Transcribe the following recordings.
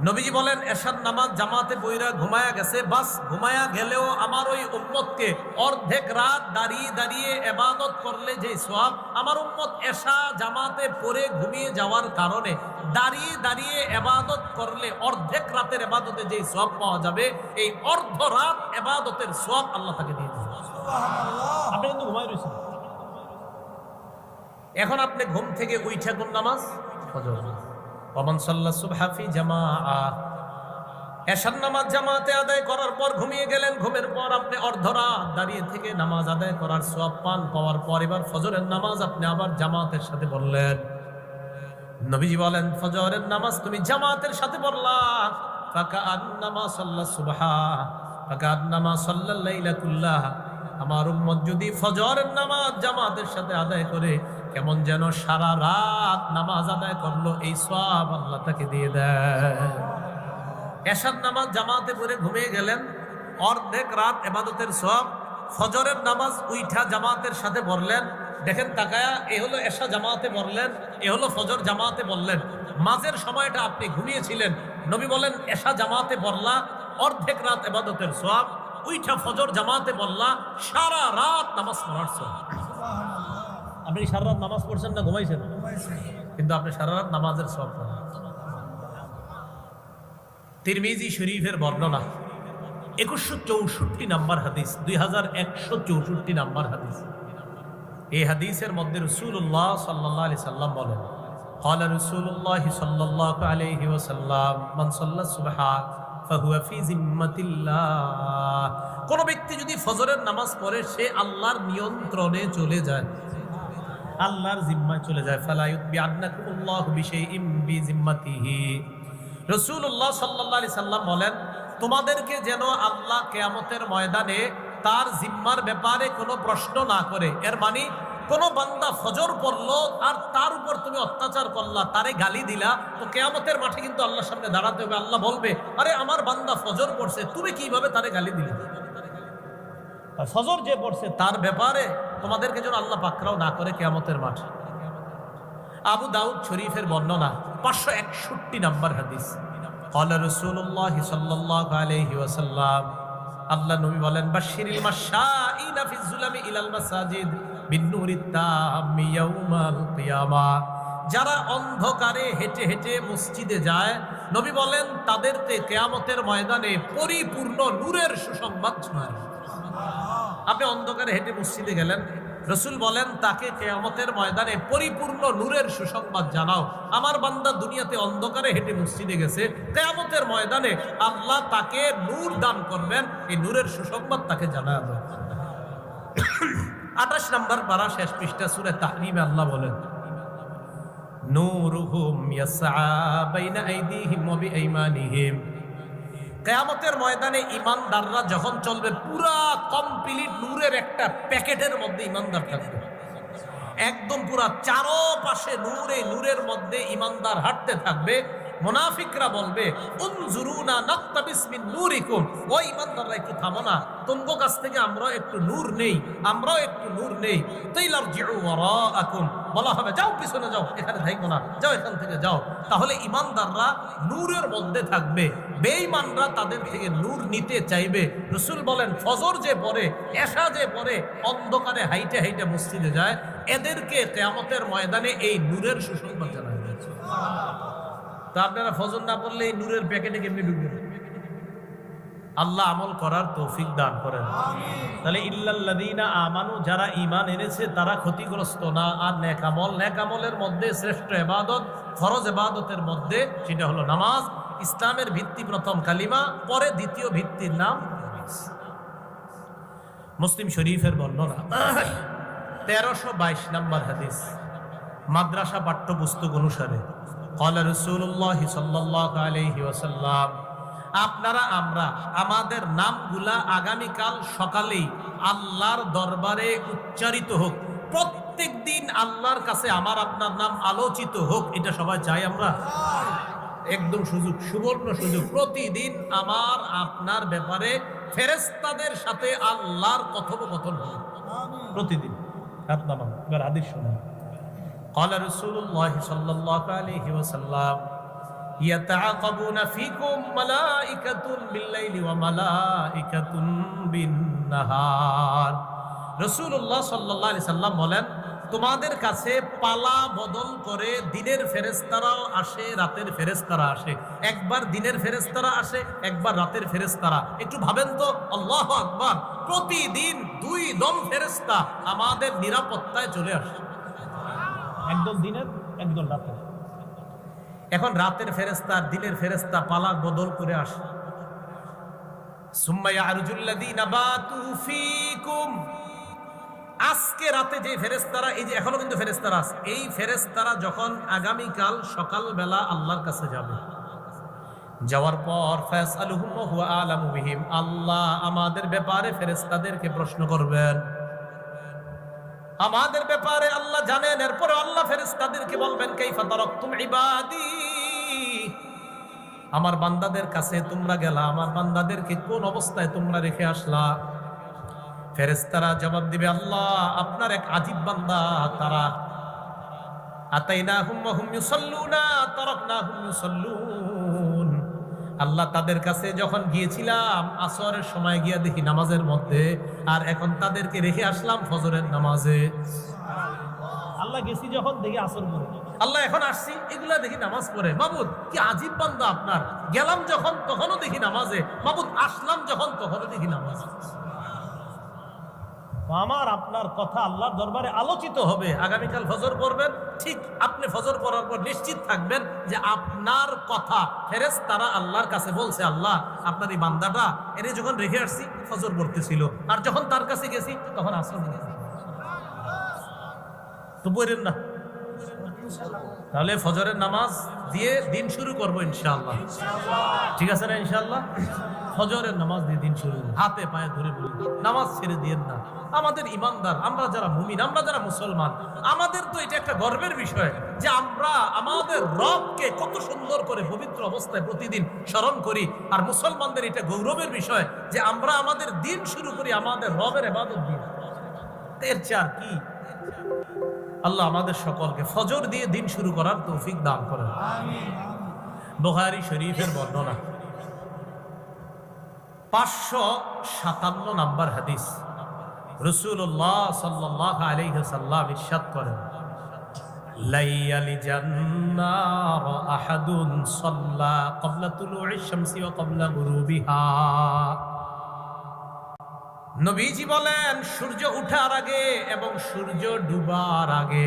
নবীজি বলেন এশার নামাজ জামাতে বইরা ঘুমায়া গেছে বাস ঘুমায়া গেলেও আমার ওই উম্মতকে অর্ধেক রাত দাঁড়িয়ে দাঁড়িয়ে এবাদত করলে যে সব আমার উম্মত এশা জামাতে পড়ে ঘুমিয়ে যাওয়ার কারণে দাঁড়িয়ে দাঁড়িয়ে এবাদত করলে অর্ধেক রাতের এবাদতে যে সব পাওয়া যাবে এই অর্ধ রাত এবাদতের সব আল্লাহ তাকে দিয়ে দেবে আপনি কিন্তু ঘুমাই রয়েছেন। এখন আপনি ঘুম থেকে উইঠা কোন নামাজ? ফজর। ওমান সাল্লা সুবহাফি জামা এশার নামাজ জামাতে আদায় করার পর ঘুমিয়ে গেলেন। ঘুমের পর আপনি অর্ধরাত দাঁড়িয়ে থেকে নামাজ আদায় করার সব পান। পাওয়ার পর এবার ফজরের নামাজ আপনি আবার জামাতের সাথে বললেন। নবীজি বলেন, ফজরের নামাজ তুমি জামাতের সাথে পড়লা ফাকা আন্নামা সাল্লা সুবহা। ফাকা আন্নামা সাল্লাল লাইলাতুল্লাহ। আমার উম্মত যদি ফজরের নামাজ জামাতের সাথে আদায় করে কেমন যেন সারা রাত নামাজ আদায় করল, এই সব আল্লাহ তাকে দিয়ে দেয়। এশার নামাজ জামাতে পরে ঘুমিয়ে গেলেন, অর্ধেক রাত এবাদতের সব ফজরের নামাজ উইঠা জামাতের সাথে পড়লেন। দেখেন তাকায়া, এ হলো এশা জামাতে বললেন এ হলো ফজর জামাতে বললেন মাঝের সময়টা আপনি ঘুমিয়েছিলেন, নবী বলেন, এশা জামাতে বললা অর্ধেক রাত এবাদতের সব উইঠা ফজর জামাতে বললা সারা রাত নামাজ পড়ার সব আপনি কি সারা রাত নামাজ পড়ছেন না ঘুমাইছেন কিন্তু আপনি সারা রাত নামাজের সব পড়েন তিরমিজি শরীফের বর্ণনা একুশশো চৌষট্টি নাম্বার হাদিস দুই হাজার একশো চৌষট্টি নাম্বার হাদিস এই হাদিসের মধ্যে রসুল্লাহ সাল্লাহ আলি সাল্লাম বলেন قال رسول الله صلى الله عليه وسلم من صلى الصبح فهو في ذمة الله কোন ব্যক্তি যদি ফজরের নামাজ পড়ে সে আল্লাহর নিয়ন্ত্রণে চলে যায় আল্লাহর জিম্মায় চলে যায় ফালায়ুত বিআন্নাকুমুল্লাহু বিশাইইম বিজিম্মাতিহি। রাসূলুল্লাহ সাল্লাল্লাহু আলাইহি সাল্লাম বলেন, তোমাদেরকে যেন আল্লাহ কিয়ামতের ময়দানে তার জিম্মার ব্যাপারে কোনো প্রশ্ন না করে। এর মানে কোন বান্দা ফজর পড়ল আর তার উপর তুমি অত্যাচার করলা, তারে গালি দিলা, তো কেয়ামতের মাঠে কিন্তু আল্লাহর সামনে দাঁড়াতে হবে। আল্লাহ বলবে, আরে আমার বান্দা ফজর পড়ছে, তুমি কীভাবে তারে গালি দিলে? ফজর যে পড়ছে, তার ব্যাপারে তোমাদেরকে যেন আল্লাহ পাকরাও না করে কেয়ামতের মাঠ। আবু দাউদ শরীফের বর্ণনা পাঁচশো একষট্টি নাম্বার হাদিস। যারা অন্ধকারে হেঁটে হেঁটে মসজিদে যায়, নবী বলেন, তাদেরকে কেয়ামতের ময়দানে পরিপূর্ণ নূরের সুসংবাদ শোনায় আপনি অন্ধকারে হেঁটে মসজিদে গেলেন। রসুল বলেন, তাকে কেয়ামতের ময়দানে পরিপূর্ণ নূরের সুসংবাদ জানাও। আমার বান্দা দুনিয়াতে অন্ধকারে হেঁটে মসজিদে গেছে। কেয়ামতের ময়দানে আল্লাহ তাকে নূর দান করবেন। এই নূরের সুসংবাদ তাকে জানায় দেয় আঠাশ নম্বর পারা শেষ পৃষ্ঠা, সুরে তাহরিমে আল্লাহ বলেন, নূরুহুম ইয়াসআ বাইনা আইদিহিম ওয়া বিআইমানিহিম। কেয়ামতের ময়দানে ইমানদাররা যখন চলবে, পুরা কমপ্লিট নূরের একটা প্যাকেটের মধ্যে ইমানদার থাকবে। একদম পুরা চারো পাশে নূরে, নূরের মধ্যে ইমানদার হাঁটতে থাকবে। মোনাফিকরা বলবে, উনজুরুনা নাক্তাবিস নূরিকুম। ও একটু থামো না। কাছ থেকে আমরা একটু নূর নেই, আমরাও একটু নূর নেই। তাইলার ওয়ারাআকুম। বলা হবে, যাও, পিছনে যাও, এখানে না, যাও এখান থেকে যাও। তাহলে ইমানদাররা নূরের মধ্যে থাকবে। বেঈমানরা তাদের থেকে নূর নিতে চাইবে। রসুল বলেন, ফজর যে পড়ে, এশা যে পড়ে, অন্ধকারে হাইটে হাইটে মসজিদে যায়, এদেরকে কেয়ামতের ময়দানে এই নূরের সুসংবাদ জানানো হয়েছে। তা আপনারা ফজর না পড়লে এই নূরের প্যাকেটে কেমনি ঢুকবেন? আল্লাহ আমল করার তৌফিক দান করেন। তাহলে ইল্লাল্লাযীনা আমানু যারা ঈমান এনেছে তারা ক্ষতিগ্রস্ত না। আর নেকামল নেকামলের মধ্যে শ্রেষ্ঠ ইবাদত ফরজ ইবাদতের মধ্যে সেটা হলো নামাজ। ইসলামের ভিত্তি প্রথম কালিমা পরে দ্বিতীয় ভিত্তির নাম। মুসলিম শরীফের বর্ণনা তেরোশো বাইশ নম্বর হাদিস। মাদ্রাসা পাঠ্যপুস্তক অনুসারে। আপনারা, আমরা, আমাদের নামগুলা আগামীকাল সকালে আল্লাহর দরবারে উচ্চারিত হোক। প্রত্যেক দিন আল্লাহর কাছে আমার আপনার নাম আলোচিত হোক, এটা সবাই চাই আমরা। একদম সুযোগ, সুবর্ণ সুযোগ। প্রতিদিন আমার আপনার ব্যাপারে ফেরেস্তাদের সাথে আল্লাহর কথোপকথন হবে প্রতিদিন। হাত নামান এবার শোনা قال رسول الله صلى الله عليه وسلم يتعاقبون فيكم ملائكة بالليل وملائكة بالنهار রসুল্লাহ সাল্লাহ আলি সাল্লাম বলেন তোমাদের কাছে পালা বদল করে দিনের ফেরেস্তারাও আসে রাতের ফেরেস্তারা আসে একবার দিনের ফেরেস্তারা আসে একবার রাতের ফেরেস্তারা একটু ভাবেন তো আল্লাহ আকবার প্রতিদিন দুই দম ফেরেস্তা আমাদের নিরাপত্তায় চলে আসে একদল দিনের একদল রাতের। এখন রাতের ফেরেস্তা দিনের ফেরেস্তা পালা বদল করে আসে। আজকে রাতে যে ফেরেস্তারা এই যে এখনও কিন্তু ফেরেস্তারা আছে, এই ফেরেস্তারা যখন আগামীকাল সকালবেলা আল্লাহর কাছে যাবে, যাওয়ার পর ফায়াসআলুহুম ওয়া আলামু বিহিম, আল্লাহ আমাদের ব্যাপারে ফেরেস্তাদেরকে প্রশ্ন করবেন আমাদের ব্যাপারে আল্লাহ জানেন, এরপরে আল্লাহ ফেরেস্তাদেরকে বলবেন, কাইফা তারাকতুম ইবাদি? আমার বান্দাদের কাছে তোমরা গেলা, আমার বান্দাদেরকে কোন অবস্থায় তোমরা রেখে আসলা? ফেরেস্তারা জবাব দিবে, আল্লাহ, আপনার এক আজিব বান্দা, তারা আতাইনাহুম হুম ইউসাল্লুনা, তারাকনাহুম ইউসাল্লুন। আল্লাহ তাদের কাছে যখন গিয়েছিলাম আসরের সময় গিয়া দেখি নামাজের মধ্যে আর এখন তাদেরকে রেখে আসলাম ফজরের নামাজে। আল্লাহ গেছি যখন দেখি আসর পড়ে। আল্লাহ এখন আসছি এগুলা দেখি নামাজ পড়ে। বাবুদ কি আজীব বান্দা আপনার। গেলাম যখন তখনও দেখি নামাজে। বাবুদ আসলাম যখন তখনও দেখি নামাজ। আমার আপনার কথা আল্লাহর দরবারে আলোচিত হবে। আগামীকাল ফজর পড়বেন, ঠিক আপনি ফজর পড়ার পর নিশ্চিত থাকবেন যে আপনার কথা ফেরেস তারা আল্লাহর কাছে বলছে, আল্লাহ, আপনার এই বান্দাটা এনে যখন রেখে আসছি, ফজর পড়তেছিল। আর যখন তার কাছে গেছি, তখন আসর। তো বলেন না। তাহলে ফজরের নামাজ দিয়ে দিন শুরু করব ইনশাআল্লাহ। ঠিক আছে না ইনশাআল্লাহ? ফজরের নামাজ দিয়ে দিন শুরু হাতে পায়ে ধরে বলি নামাজ ছেড়ে দিয়েন না। আমাদের ইমানদার আমরা যারা মুমিন আমরা যারা মুসলমান আমাদের তো এটা একটা গর্বের বিষয় যে আমরা আমাদের রবকে কত সুন্দর করে পবিত্র অবস্থায় প্রতিদিন স্মরণ করি। আর মুসলমানদের এটা গৌরবের বিষয় যে আমরা আমাদের দিন শুরু করি আমাদের রবের এবাদত দিন এর চার কি? আল্লাহ আমাদের সকলকে ফজর দিয়ে দিন শুরু করার তৌফিক দান করেন। বোহারি শরীফের বর্ণনা। পাঁচশো সাতান্ন নাম্বার হাদিস। রসুল্লাহ সাল্লাহ আলাইসাল্লাম ইসাদ করেন লাইয়ালি জান্নার আহাদুন সাল্লা ক্বাবলা তুলু'i শামসি ওয়া ক্বাবলা গুরুবিহা। নবীজি বলেন, সূর্য উঠার আগে এবং সূর্য ডুবার আগে।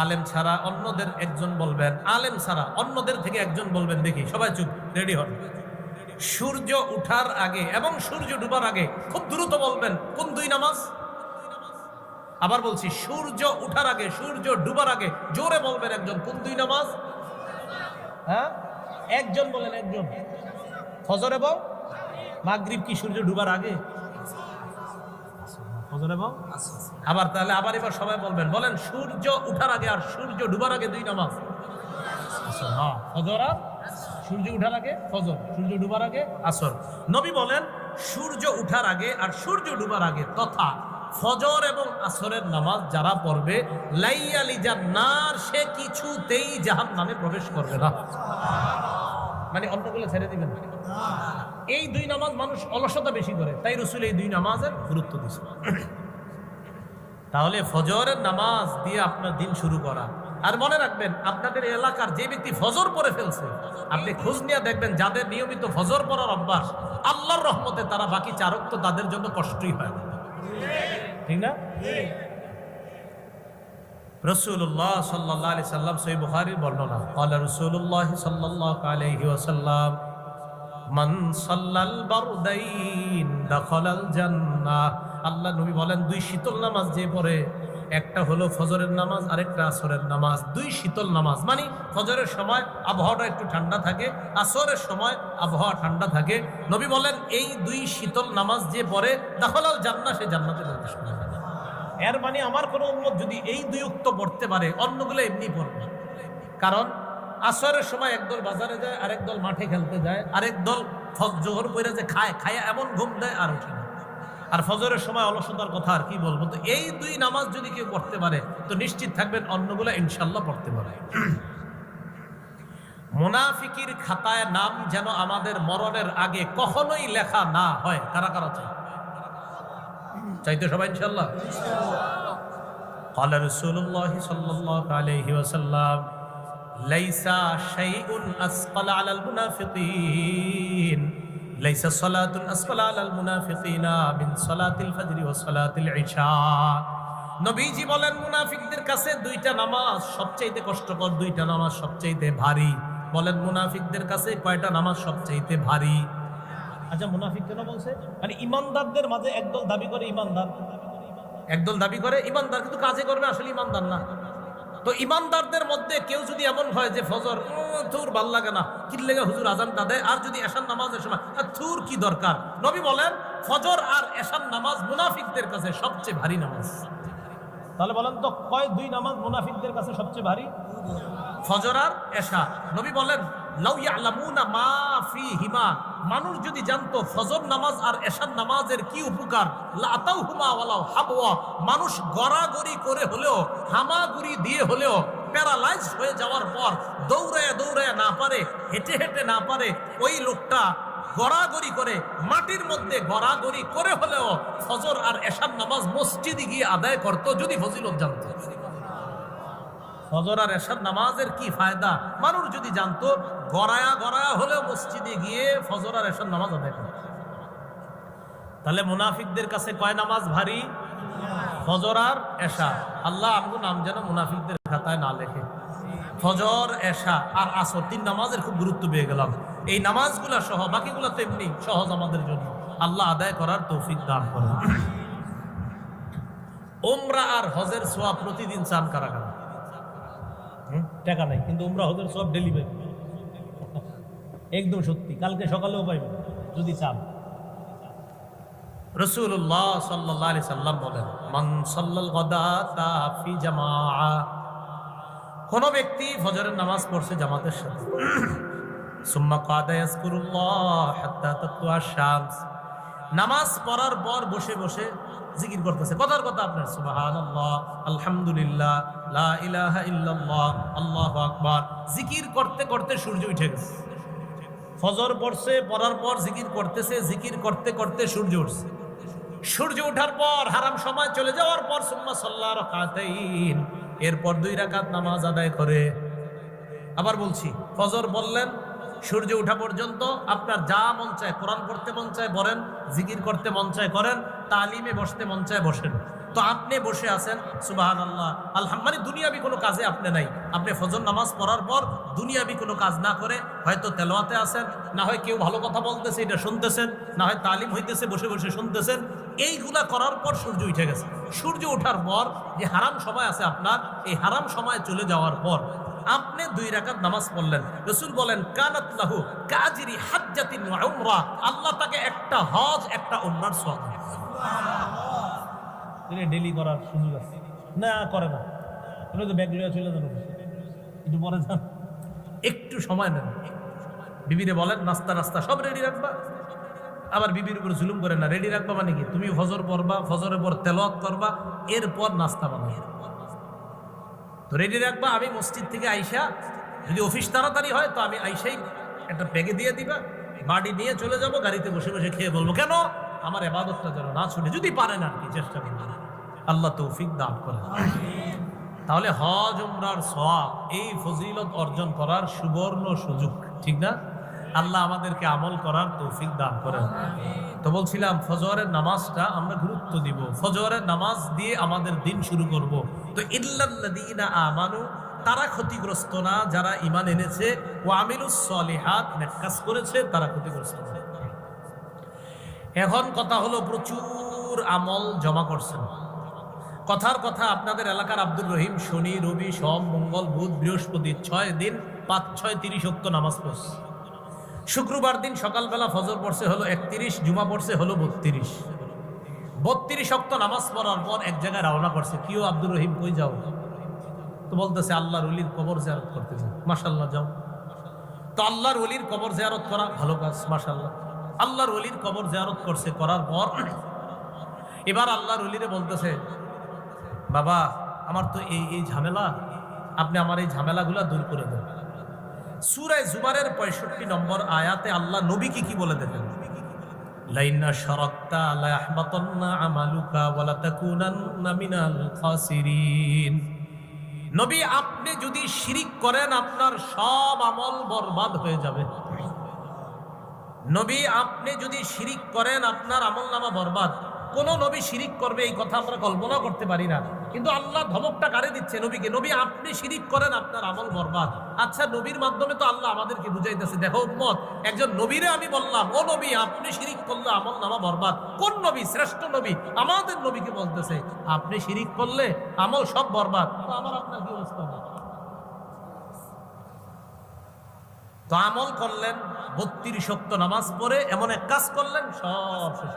আলেম ছাড়া অন্যদের একজন বলবেন, আলেম ছাড়া অন্যদের থেকে একজন বলবেন, দেখি, সবাই চুপ, রেডি হন। সূর্য উঠার আগে এবং সূর্য ডুবার আগে খুব দ্রুত বলবেন কোন দুই নামাজ? আবার বলছি সূর্য উঠার আগে সূর্য ডুবার আগে জোরে বলবেন একজন কোন দুই নামাজ? হ্যাঁ? একজন বলেন একজন। ফজর এবং মাগরিব কি সূর্য ডুবার আগে? ফজর এবং আবার তাহলে আবার এবার সবাই বলবেন বলেন সূর্য উঠার আগে আর সূর্য ডুবার আগে দুই নামাজ? হ্যাঁ, ফজর আর সূর্য উঠার আগে ফজর, সূর্য ডুবার আগে আসর। নবী বলেন, সূর্য উঠার আগে আর সূর্য ডুবার আগে তথা ফজর এবং আসরের নামাজ যারা পড়বে, লাইয়ালি জান্নার, সে কিছুতেই জাহান নামে প্রবেশ করবে না। মানে অন্যগুলো ছেড়ে দিবেন এই দুই নামাজ মানুষ অলসতা বেশি করে, তাই রসুল এই দুই নামাজের গুরুত্ব দিছে তাহলে ফজরের নামাজ দিয়ে আপনার দিন শুরু করা। আর মনে রাখবেন, আপনাদের এলাকার যে ব্যক্তি ফজর পরে ফেলছে, আপনি খোঁজ নিয়ে দেখবেন যাদের নিয়মিত ফজর পড়ার অভ্যাস, আল্লাহর রহমতে তারা বাকি চারক তো তাদের জন্য কষ্টই হয়। ঠিক না রসুল্লাহ সাল্লাহ আলি সাল্লাম সই বুহারির বর্ণনা আল্লাহ রসুল্লাহ সাল্লাহ আলহি ওসাল্লাম মান সাল্লাল বারদাইন দাখালাল জান্নাহ আল্লাহ নবী বলেন, দুই শীতল নামাজ যে পড়ে একটা হলো ফজরের নামাজ, আরেকটা আসরের নামাজ। দুই শীতল নামাজ মানে ফজরের সময় আবহাওয়াটা একটু ঠান্ডা থাকে, আসরের সময় আবহাওয়া ঠান্ডা থাকে। নবী বলেন, এই দুই শীতল নামাজ যে পড়ে, দাখালাল জান্নাহ, সে জান্নাতে প্রবেশ করে এর মানে আমার কোনো উন্মত যদি এই দুই উক্ত পড়তে পারে, অন্যগুলো এমনি পড়বে। কারণ আসরের সময় একদল বাজারে যায়, আরেক দল মাঠে খেলতে যায়, আরেক দল জোহর পরে যে খায় খায় এমন ঘুম দেয়, আর উঠে না। আর ফজরের সময় অলসতার কথা আর কি বলবো তো এই দুই নামাজ যদি কেউ পড়তে পারে তো নিশ্চিত থাকবেন অন্যগুলো ইনশাল্লাহ পড়তে পারে মোনাফিকির খাতায় নাম যেন আমাদের মরণের আগে কখনোই লেখা না হয় কারা কারা চাই চাইতো সবাই ইনশাল্লাহ قال رسول الله صلى الله عليه وسلم ليس شيء أثقل على المنافقين লাইসা সলাতুল আসফালা আল মুনাফিকিনা মিন সালাতিল ফাজরি ওয়া সালাতিল ইশা নবীজি বলেন, মুনাফিকদের কাছে দুইটা নামাজ সবচাইতে কষ্টকর, দুইটা নামাজ সবচাইতে ভারী। বলেন, মুনাফিকদের কাছে কয়টা নামাজ সবচাইতে ভারী? আচ্ছা মুনাফিক কেন বলছে? মানে ইমানদারদের মাঝে একদল দাবি করে ইমানদার। একদল দাবি করে ইমানদার, কিন্তু কাজে করবে আসলে ইমানদার না। তো ইমানদারদের মধ্যে কেউ যদি এমন হয় যে ফজর থুর ভালো লাগে না, কি লেগে হুজুর আজানটা দেয়? আর যদি এসান নামাজের সময় থুর কি দরকার? নবী বলেন, ফজর আর এসান নামাজ মুনাফিকদের কাছে সবচেয়ে ভারী নামাজ। তাহলে বলেন তো, কয় দুই নামাজ মুনাফিকদের কাছে সবচেয়ে ভারী? ফজর আর এশা নবী বলেন মা ফি হিমা মানুষ যদি জানতো ফজর নামাজ আর এশার নামাজের কি উপকার লাতাউ হুমা ওয়ালাউ হাবওয়া। মানুষ গড়াগড়ি করে হলেও, হামাগুড়ি দিয়ে হলেও, প্যারালাইজ হয়ে যাওয়ার পর দৌড়ায় দৌড়ায় না পারে, হেঁটে হেঁটে না পারে, ওই লোকটা গড়াগড়ি করে, মাটির মধ্যে গড়াগড়ি করে হলেও ফজর আর এশার নামাজ মসজিদে গিয়ে আদায় করতো যদি ফজিলত জানতো। ফজর আর এশার নামাজের কি ফায়দা? মানুষ যদি জানতো, গড়ায়া গড়ায়া হলেও মসজিদে গিয়ে ফজর আর এশার নামাজ আদায় করে। তাহলে মুনাফিকদের কাছে কয় নামাজ ভারী? ফজর আর এশা। আল্লাহ আমগো নাম যেন মুনাফিকদের খাতায় না লেখে। ফজর, এশা আর আসর, তিন নামাজের খুব গুরুত্ব পেয়ে গেলাম। এই নামাজগুলা সহ, বাকিগুলো তো এমনি সহজ আমাদের জন্য। আল্লাহ আদায় করার তৌফিক দান করেন। ওমরা আর হজের সোয়া প্রতিদিন চান কারা কারা? টাকা নাই, কিন্তু উমরা হজের সব ডেলিভারি একদম সত্যি, কালকে সকালেও পাইবেন যদি চান। রসুল্লাহ সাল্লাহ আলি সাল্লাম বলেন, মান সাল্লাল গদাতা ফি জামাআ। কোন ব্যক্তি ফজরের নামাজ পড়ছে জামাতের সাথে। সুম্মা কাদা ইয়াজকুরুল্লাহ হাত্তা তাতলুআ শামস। নামাজ পড়ার পর বসে বসে জিকির করতেছে। কথার কথা আপনার, সুবহানাল্লাহ, আলহামদুলিল্লাহ, লা ইল্লাল্লাহ, আল্লাহু আকবার। জিকির করতে করতে সূর্য উঠে গেছে। ফজর পড়ছে, পড়ার পর জিকির করতেছে, জিকির করতে করতে সূর্য উঠছে। সূর্য ওঠার পর হারাম সময় চলে যাওয়ার পর সুম্মা সাল্লাহ রাকাতাইন, এরপর দুই রাকাত নামাজ আদায় করে। আবার বলছি, ফজর বললেন, সূর্য ওঠা পর্যন্ত আপনার যা মন চায়, কোরআন পড়তে মন চায় বলেন জিকির করতে মন চায়, করেন তালিমে বসতে মন চায়, বসেন। তো আপনি বসে আছেন সুবাহান আল্লাহ আলহাম মানে দুনিয়াবি কোনো কাজে আপনি নাই। আপনি ফজর নামাজ পড়ার পর দুনিয়াবি কোনো কাজ না করে হয়তো তেলোয়াতে আছেন, না হয় কেউ ভালো কথা বলতেছে, এটা শুনতেছেন, না হয় তালিম হইতেছে, বসে বসে শুনতেছেন। এইগুলা করার পর সূর্য উঠে গেছে। সূর্য ওঠার পর যে হারাম সময় আছে আপনার, এই হারাম সময় চলে যাওয়ার পর আপনি দুই রাকাত নামাজ পড়লেন। রসুল বলেন, কানাত লাহু কাজিরি হাজ্জাতিন উমরা। আল্লাহ তাকে একটা হজ, একটা উমরার সওয়াব দিবে ডেলি করার সুযোগ আছে। না, করে না। তুমি তো ব্যাগ লিয়ে চলে একটু পরে যান। একটু সময় নেন। বিবিরে বলেন, নাস্তা নাস্তা, সব রেডি রাখবা? আবার বিবির উপর জুলুম করে না। রেডি রাখবা মানে কি? তুমি ফজর পড়বা, ফজরের পর তেলত করবা, এরপর নাস্তা বানাবে। তো রেডি রাখবা, আমি মসজিদ থেকে আইসা, যদি অফিস তাড়াতাড়ি হয়, তো আমি আইসাই একটা ব্যাগে দিয়ে দিবা বাড়ি নিয়ে চলে যাব, গাড়িতে বসে বসে খেয়ে বলব, কেন? আমার এবাদতটা যেন না ছুটে যদি পারেন আর কি, চেষ্টা করবেন আল্লাহ তৌফিক দান করে তাহলে হজ, উমরার সব এই ফজিলত অর্জন করার সুবর্ণ সুযোগ, ঠিক না? আল্লাহ আমাদেরকে আমল করার তৌফিক দান করেন। তো বলছিলাম, ফজরের নামাজটা আমরা গুরুত্ব দিব। ফজরের নামাজ দিয়ে আমাদের দিন শুরু করব। তো আমানু, তারা ক্ষতিগ্রস্ত না, যারা ইমান এনেছে ও আমিলুস সলিহাত নেক কাজ করেছে, তারা ক্ষতিগ্রস্ত এখন কথা হলো, প্রচুর আমল জমা করছেন। কথার কথা আপনাদের এলাকার আব্দুর রহিম, শনি, রবি, সোম, মঙ্গল, বুধ, বৃহস্পতি, ছয় দিন, পাঁচ, ছয়, তিরিশ অক্ত নামাজ পড়ছে। শুক্রবার দিন সকালবেলা ফজর পড়ছে হলো একত্রিশ, জুমা পড়ছে হলো বত্রিশ। বত্রিশ অক্ত নামাজ পড়ার পর এক জায়গায় রওনা করছে। কিও আব্দুর রহিম কই যাও? তো বলতেছে, আল্লাহর অলির কবর জিয়ারত করতে যাও। মাসাল্লাহ যাও। তো আল্লাহর অলির কবর জিয়ারত করা ভালো কাজ মাসাল্লাহ আল্লাহর অলির কবর জিয়ারত করছে, করার পর এবার আল্লাহর অলিরে বলতেছে, বাবা, আমার তো এই এই ঝামেলা, আপনি আমার এই ঝামেলাগুলো দূর করে দেন। সুরায় জুমারের পঁয়ষট্টি নম্বর আয়াতে আল্লাহ নবী কি বলে দেবেন লাইন্না শরক্তা লা ইয়াহবাতান্না আমালুকা ওয়ালা তাকুনান্না মিনাল খাসিরিন। নবী, আপনি যদি শিরিক করেন, আপনার সব আমল বরবাদ হয়ে যাবে। নবী, আপনি যদি শিরিক করেন, আপনার আমল নামা বরবাদ। কোন নবী শিরিক করবে, এই কথা আমরা কল্পনা করতে পারি না। কিন্তু আল্লাহ ধমকটা কারে দিচ্ছে নবীকে? নবী, আপনি শিরিক করেন, আপনার আমল বরবাদ। আচ্ছা নবীর মাধ্যমে তো আল্লাহ আমাদেরকে বুঝাইতেছে, দেখো উম্মত, একজন নবীরে আমি বললাম, ও নবী, আপনি শিরিক করলে আমল নামা বরবাদ। কোন নবী? শ্রেষ্ঠ নবী? আমাদের নবীকে বলতেছে, আপনি শিরিক করলে আমল সব বরবাদ। তো আমার আপনার কি অবস্থা? তো আমল করলেন, বত্রিশ শক্ত নামাজ পড়ে এমন এক কাজ করলেন, সব শেষ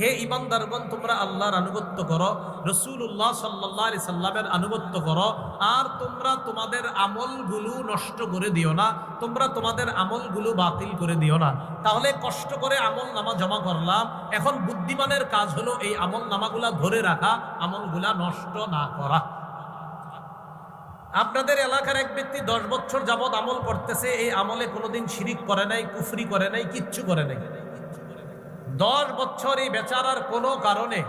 হে ইমানদারগণ তোমরা আল্লাহর আনুগত্য করো রসুল্লাহ সাল্লাহ সাল্লামের আনুগত্য করো, আর তোমরা তোমাদের আমলগুলো নষ্ট করে দিও না, তোমরা তোমাদের আমলগুলো বাতিল করে দিও না। তাহলে কষ্ট করে আমল নামা জমা করলাম, এখন বুদ্ধিমানের কাজ হলো এই আমল নামাগুলা ধরে রাখা, আমলগুলা নষ্ট না করা। আপনাদের এলাকার এক ব্যক্তি দশ বছর যাবৎ আমল করতেছে, এই আমলে কোনোদিন শিরিক করে নাই, কুফরি করে নাই, কিচ্ছু করে নাই। দশ বছর এই বেচারার কোনো কারণে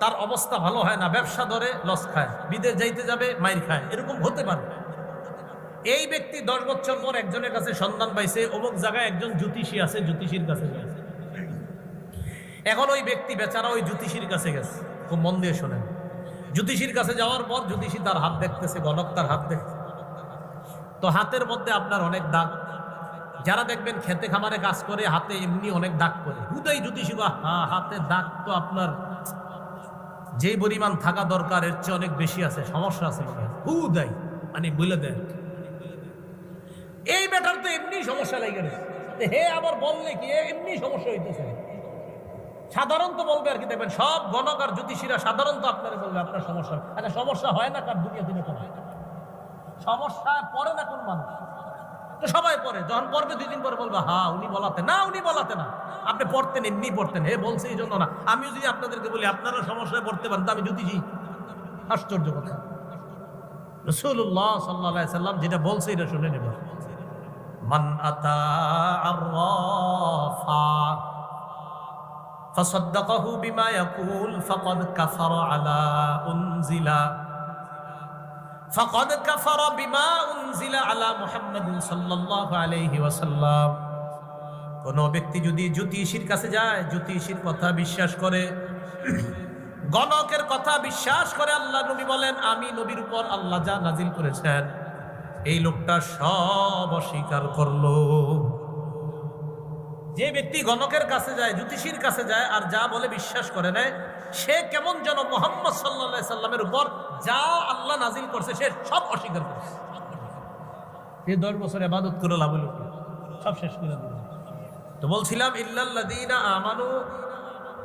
তার অবস্থা ভালো হয় না, ব্যবসা ধরে লস খায়, বিদেশ যাইতে যাবে, মাইর খায়, এরকম হতে পারে। এই ব্যক্তি দশ বছর পর একজনের কাছে সন্ধান পাইছে, অমুক জায়গায় একজন জ্যোতিষী আছে, জ্যোতিষীর কাছে গেছে। এখন ওই ব্যক্তি বেচারা ওই জ্যোতিষীর কাছে গেছে, খুব মন দিয়ে শোনেন। জ্যোতিষীর কাছে যাওয়ার পর জ্যোতিষী তার হাত দেখতেছে, গণক তার হাত দেখতেছে। তো হাতের মধ্যে আপনার অনেক দাগ। যারা দেখবেন খেতে খামারে কাজ করে, হাতে এমনি অনেক দাগ করে হুদাই জ্যোতিষী বা হা- হাতে দাগ তো আপনার যেই পরিমাণ থাকা দরকার, এর চেয়ে অনেক বেশি আছে, সমস্যা আছে হয়। হুদাই মানে বলে দেন। এই ব্যাটার তো এমনি সমস্যা লেগে হে, আবার বললে কি এমনি সমস্যা হইতেছে। সাধারণত বলবে আর কি, দেখবেন সব গণক আর জ্যোতিষীরা সাধারণত আপনারা বলবে, আপনার সমস্যা আচ্ছা সমস্যা হয় না কার দুনিয়া দিনে কোনো সমস্যা পড়ে না কোন মানুষ। তো সবাই পড়ে যখন পড়বে দুই দিন পরে বলবে হ্যাঁ উনি বলাতে না উনি বলাতে না আপনি পড়তেন এমনি পড়তেন হে বলছে এই জন্য না আমিও যদি আপনাদেরকে বলি আপনারা সমস্যায় পড়তে পারেন তো আমি জ্যোতিষী আশ্চর্য কথা রসুল্লাহ সাল্লাহ সাল্লাম যেটা বলছে এটা শুনে নেব মান আতা আররাফা فصدقه بما يقول فقد كفر على أنزل فقد كفر بما أنزل على محمد صلى الله عليه وسلم কোন ব্যক্তি যদি জ্যোতিষীর কাছে যায় জ্যোতিষীর কথা বিশ্বাস করে গণকের কথা বিশ্বাস করে আল্লাহ নবী বলেন আমি নবীর উপর আল্লাহ যা নাজিল করেছেন এই লোকটা সব অস্বীকার করলো যে ব্যক্তি গণকের কাছে যায় জ্যোতিষীর কাছে যায় আর যা বলে বিশ্বাস করে নেয় সে কেমন যেন মোহাম্মদ সাল্লা সাল্লামের উপর যা আল্লাহ নাজিল করছে, সে সব অস্বীকার করছে। সে দশ বছর আবাদত করে লাভ সব শেষ করে দিল। তো বলছিলাম ইল্লাল্লাদিনা আমানু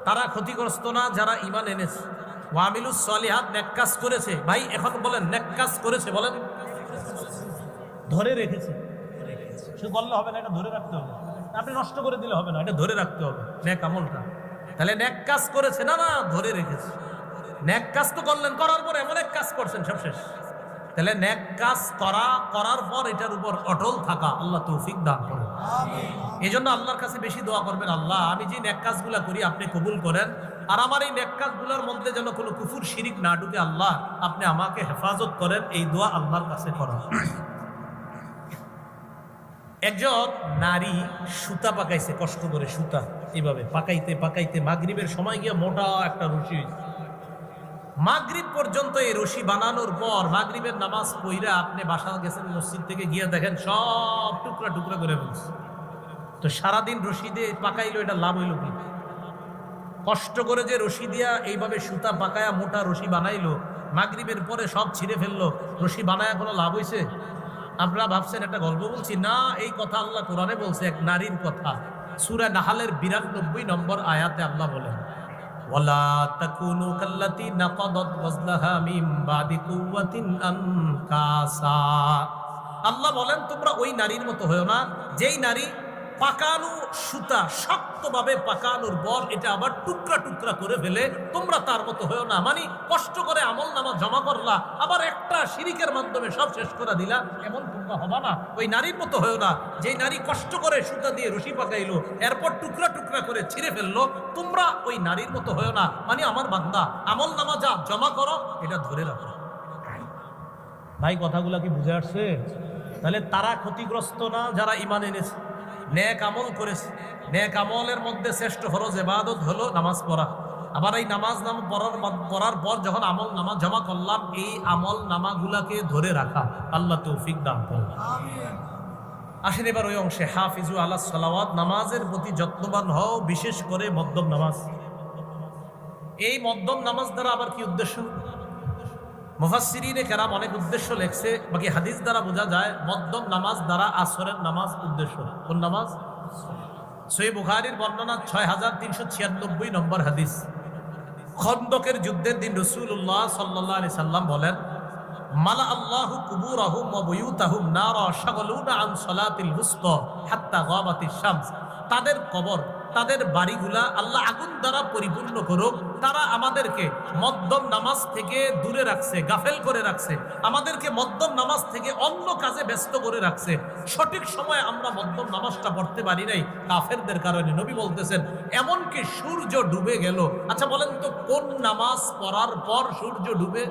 তারা ক্ষতিগ্রস্ত না, যারা ইমান এনেছে। ওয়ামিলুস সলিহাত নেককাজ করেছে। ভাই, এখন বলেন নেককাজ করেছে, বলেন। ধরে রেখেছে। শুধু বললে হবে না, এটা ধরে রাখতে হবে। আপনি নষ্ট করে দিলে হবে না, এটা ধরে রাখতে হবে। ন্যাক আমলটা। তাহলে ন্যাক কাজ করেছে না না, ধরে রেখেছে। ন্যাক কাজ তো করলেন করার পর এমন এক কাজ করছেন সব শেষ। তাহলে ন্যাক কাজ করা করার পর এটার উপর অটল থাকা আল্লাহ তৌফিক দান করেন। এই জন্য আল্লাহর কাছে বেশি দোয়া করবেন আল্লাহ আমি যে ন্যাক কাজগুলা করি আপনি কবুল করেন আর আমার এই ন্যাক কাজগুলোর মধ্যে যেন কোনো কুফুর শিরিক না ঢুকে আল্লাহ আপনি আমাকে হেফাজত করেন এই দোয়া আল্লাহর কাছে করেন একজন নারী সুতা পাকাইছে কষ্ট করে সুতা এইভাবে পাকাইতে পাকাইতে মাগরিবের সময় গিয়ে মোটা একটা রুচি হইছে। মাগরিব পর্যন্ত এই রশি বানানোর পর মাগরিবের নামাজ পইরা আপনি বাসা গেছেন, মসজিদ থেকে গিয়ে দেখেন সব টুকরা টুকরা করে ফেলছে। তো সারাদিন রশি দিয়ে পাকাইলো, এটা লাভ হইল কি? কষ্ট করে যে রশি দিয়া এইভাবে সুতা পাকায়া মোটা রশি বানাইলো, মাগরিবের পরে সব ছিঁড়ে ফেলল, রশি বানায়া কোনো লাভ হইছে? আপনারা ভাবছেন একটা গল্প বলছি? না, এই কথা আল্লাহ কোরআনে বলছে, এক নারীর কথা। সুরা নাহালের বিরানব্বই নম্বর আয়াতে আল্লাহ বলেন ওয়ালা তাকুনু কাল্লাতি নাকাদাত ওয়াজলাহা মিন বাদি কুওয়াতিন আনকাসা। আল্লাহ বলেন, তোমরা ওই নারীর মতো হয়েও না, যেই নারী পাকানো সুতা শক্তভাবে পাকানোর পর এটা আবার টুকরা টুকরা করে ফেলে। তোমরা তার মতো হয়েও না। মানে কষ্ট করে আমল নামা জমা করলা, আবার একটা শিরিকের মাধ্যমে সব শেষ করে দিলা, এমন তোমরা হবা না। ওই নারীর মতো হয়েও না। যেই নারী কষ্ট করে সুতা দিয়ে রশি পাকাইলো, এরপর টুকরা টুকরা করে ছিঁড়ে ফেলল, তোমরা ওই নারীর মতো হয়েও না। মানে আমার বান্দা, আমল নামা যা জমা করো, এটা ধরে রাখো। ভাই, কথাগুলো কি বুঝে আসছে? তাহলে তারা ক্ষতিগ্রস্ত না যারা ইমান এনেছে? নেক আমল করেছে। নেক আমলের মধ্যে শ্রেষ্ঠ ফরজ এবাদত হলো নামাজ পড়া। আবার এই নামাজ নাম পড়ার পড়ার পর যখন আমল নামা জমা করলাম এই আমল নামাগুলাকে ধরে রাখা। আল্লাহ তৌফিক দান করে আসেন এবার ওই অংশে হাফিজু আল্লাহ সালাওয়াত নামাজের প্রতি যত্নবান হও বিশেষ করে মদ্যম নামাজ। এই মদ্যম নামাজ দ্বারা আবার কি উদ্দেশ্য? মুফাসসিরিনে কেরাম অনেক উদ্দেশ্য লেখছে, বাকি হাদিস দ্বারা বোঝা যায় মদ্যম নামাজ দ্বারা আসরের নামাজ উদ্দেশ্য কোন নামাজ? সই বুখারির বর্ণনা ছয় হাজার তিনশো ছিয়ানব্বই নম্বর হাদিস। খন্দকের যুদ্ধের দিন রসুল্লাহ সাল্লাহ আলি সাল্লাম বলেন, মালা আল্লাহু কুবুর আহুম বয়ুতাহুম নারা শাগলুনা আন সলাতিল হুস্ত হাত্তা তাদের কবর তাদের বাড়িগুলা আল্লাহ আগুন দ্বারা পরিপূর্ণ করুক। তারা আমাদেরকে মদ্যম নামাজ থেকে দূরে রাখছে, গাফেল করে রাখছে। আমাদেরকে মদ্যম নামাজ থেকে অন্য কাজে ব্যস্ত করে রাখছে। সঠিক সময়ে আমরা মদ্যম নামাজটা পড়তে পারি নাই কাফেরদের কারণে। নবী বলতেছেন, এমনকি সূর্য ডুবে গেল। আচ্ছা বলেন তো, কোন নামাজ পড়ার পর সূর্য ডুবে?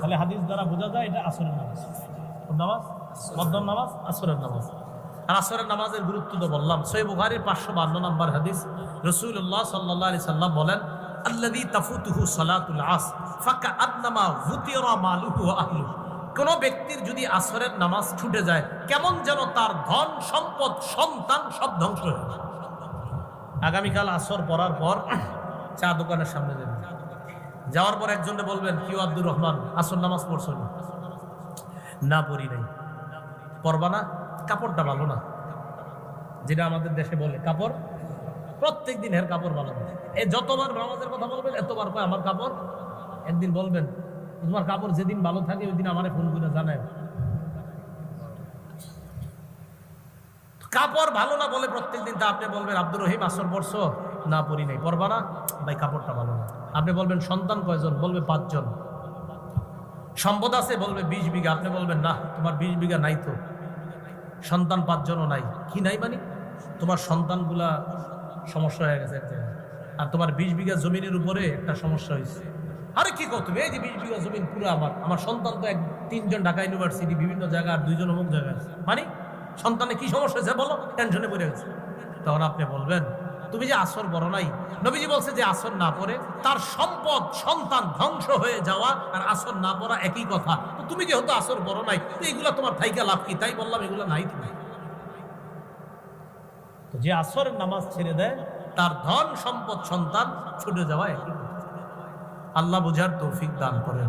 তাহলে হাদিস দ্বারা বোঝা যায় এটা আসরের নামাজ। নামাজ? মধ্যম নামাজ, আসরের নামাজ। আসরের নামাজের গুরুত্ব তো বললাম। সই বুখারির পাঁচশো বান্ন নম্বর হাদিস। রসুল্লাহ সাল্লাহ সাল্লাম বলেন আল্লাদি তাফুতুহু সলাতুল আস ফাঁকা আদনামা ভুতিরা মালুহু আহলু কোন ব্যক্তির যদি আসরের নামাজ ছুটে যায়, কেমন যেন তার ধন সম্পদ সন্তান সব ধ্বংস হয়ে যায়। আগামীকাল আসর পড়ার পর চা দোকানের সামনে যাবেন যাওয়ার পর একজনে বলবেন কিউ আব্দুর রহমান, আসর নামাজ পড়ছো? না, পড়ি নাই। পড়বা না? কাপড়টা ভালো না। যেটা আমাদের দেশে বলে, কাপড় প্রত্যেক দিন এর কাপড় ভালো না। এই যতবার নামাজের কথা বলবেন, এতবার কয়, আমার কাপড়? একদিন বলবেন, তোমার কাপড় যেদিন ভালো থাকে, ওই দিন আমার ফোন করে জানায়। কাপড় ভালো না বলে প্রত্যেকদিন তা আপনি বলবেন, আব্দুর রহিম, আসর পড়ছ? না, পড়ি নাই। পড়বা না? ভাই, কাপড়টা ভালো না। আপনি বলবেন, সন্তান কয়জন? বলবে, পাঁচজন। সম্পদ আছে? বলবে, বিশ বিঘা। আপনি বলবেন, না, তোমার বিশ বিঘা নাই তো। সন্তান পাঁচজনও নাই। কি নাই মানে? তোমার সন্তানগুলা সমস্যা হয়ে গেছে আর তোমার বিশ বিঘা জমিনের উপরে একটা সমস্যা হয়েছে। আরে কি করতো এই যে বিশ বিঘা জমিন পুরো আমার। আমার সন্তান তো এক, তিনজন ঢাকা ইউনিভার্সিটি, বিভিন্ন জায়গা আর দুইজন অমুক জায়গায় আছে। মানে সন্তানে কি সমস্যা হয়েছে বলো? টেনশনে পড়ে গেছে। তখন আপনি বলবেন তুমি যে আসর বড় নাই। নবীজি বলছে যে আসর না পড়ে তার সম্পদ, সন্তান ধ্বংস হয়ে যাওয়া আর আসর না পড়া একই কথা। তো তুমি যেহেতু আসর বড় নাই, তো এগুলা তোমার থাইকা লাভ কি? তাই বললাম এগুলো নাই তুমি তো যে আসরের নামাজ ছেড়ে দেয়, তার ধন, সম্পদ, সন্তান ছুটে যাওয়া একই আল্লাহ বুঝার তৌফিক দান করেন।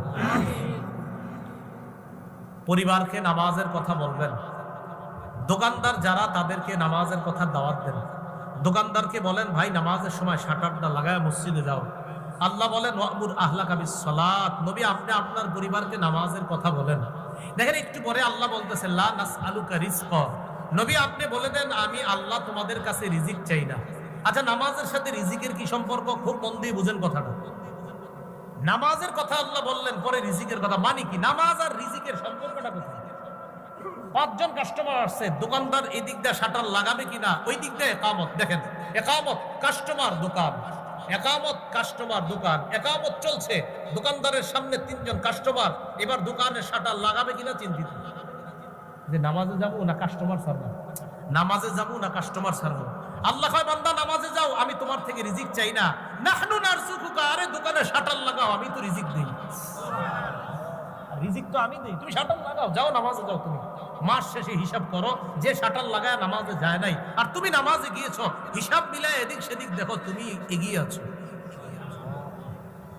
পরিবারকে নামাজের কথা বলবেন। দোকানদার যারা, তাদেরকে নামাজের কথা দাওয়াত দেন। দোকানদারকে বলেন, ভাই, নামাজের সময় শাটারটা লাগায় মসজিদে যাও। আল্লাহ বলেন ওয়ামুর আহলা কাবিস সালাত নবী, আপনি আপনার পরিবারকে নামাজের কথা বলেন। দেখেন, একটু পরে আল্লাহ বলতেছে, লা নাস আলুকা রিজক। নবী, আপনি বলে দেন, আমি আল্লাহ তোমাদের কাছে রিজিক চাই না। আচ্ছা নামাজের সাথে রিজিকের কি সম্পর্ক? খুব মন দিয়ে বুঝেন কথাটা। নামাজের কথা আল্লাহ বললেন, পরে রিজিকের কথা। মানে কি? নামাজ আর রিজিকের সম্পর্কটা কোথায়? পাঁচজন কাস্টমার আসছে, দোকানদার এই দিক দিয়ে শাটার লাগাবে কিনা, ওই দিক দিয়ে একামত। দেখেন, একামত কাস্টমার দোকান, একামত কাস্টমার দোকান, একামত চলছে। দোকানদারের সামনে তিনজন কাস্টমার এবার দোকানের শাটার লাগাবে কিনা চিন্তিত। যে নামাজে যাব না কাস্টমার সারবো নামাজে যাব না কাস্টমার সারবো আল্লাহ বান্দা, নামাজে যাও, আমি তোমার থেকে রিজিক চাই না। নাহনু আরে দোকানে শাটার লাগাও, আমি তো রিজিক দেই। রিজিক তো আমি দেই। তুমি শাটার লাগাও, যাও, নামাজে যাও তুমি। মাস শেষে হিসাব করো, যে শাটার লাগায় নামাজে যায় নাই। আর তুমি নামাজে গিয়েছো, হিসাব মিলায় এদিক সেদিক দেখো, তুমি এগিয়ে আছো।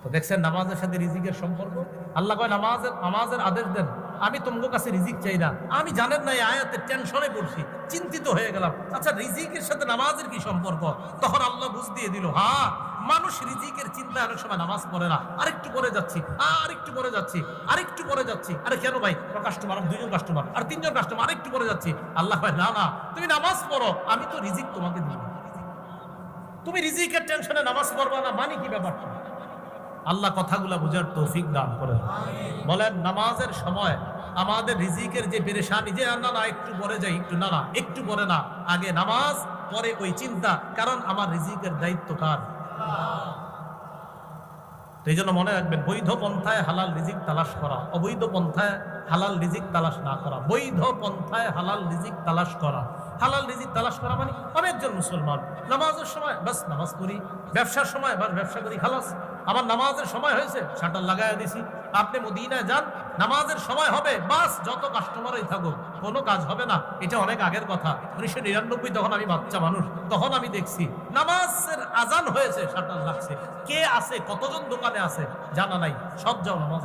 তো দেখছেন নামাজের সাথে রিজিকের সম্পর্ক? আল্লাহ কয়, নামাজের নামাজের আদেশ দেন। আমি তোমার কাছে রিজিক চাই না। আমি জানেন না, এই আয়াতের টেনশনে পড়ছি। চিন্তিত হয়ে গেলাম। আচ্ছা রিজিকের সাথে নামাজের কি সম্পর্ক? তখন আল্লাহ বুঝ দিয়ে দিল হ্যাঁ মানুষ রিজিকের চিন্তা অনেক সময় নামাজ পড়ে না। আরেকটু পরে যাচ্ছি। আরেকটু পরে যাচ্ছি। আরেকটু পরে যাচ্ছি। আরে কেন ভাই? কাস্টমার দুইজন কাস্টমার আর তিনজন কাস্টমার আরেকটু পরে যাচ্ছি। আল্লাহ ভাই না না। তুমি নামাজ পড়ো আমি তো রিজিক তোমাকে দিব তুমি রিজিকের টেনশনে নামাজ পড়বা না মানে কি ব্যাপারটা আল্লাহ কথাগুলা বুঝার তৌফিক দান করেন বলেন নামাজের সময় আমাদের রিজিকের যে পেরেশানি যে না না একটু পরে যাই একটু না না একটু পরে না আগে নামাজ পরে ওই চিন্তা। কারণ আমার রিজিকের দায়িত্ব কার? এই জন্য মনে রাখবেন, বৈধ পন্থায় হালাল রিজিক তালাশ করা, অবৈধ পন্থায় হালাল রিজিক তালাশ না করা, বৈধ পন্থায় হালাল রিজিক তালাশ করা। হালাল রিজিক তালাশ করা মানে অনেকজন মুসলমান। নামাজের সময় বাস নামাজ করি ব্যবসার সময় বাস ব্যবসা করি খালাস আমার নামাজের সময় হয়েছে, শাটার লাগাই দিছি। আপনি মদিনায় যান, নামাজের সময় হবে, বাস, যত কাস্টমারই থাকো কোনো কাজ হবে না। এটা অনেক আগের কথা। উনিশশো নিরানব্বই তখন আমি বাচ্চা মানুষ, তখন আমি দেখছি, নামাজের আজান হয়েছে, শাটার লাগছে। কে আছে, কতজন দোকানে আছে, জানা নাই। সব যাও নামাজ।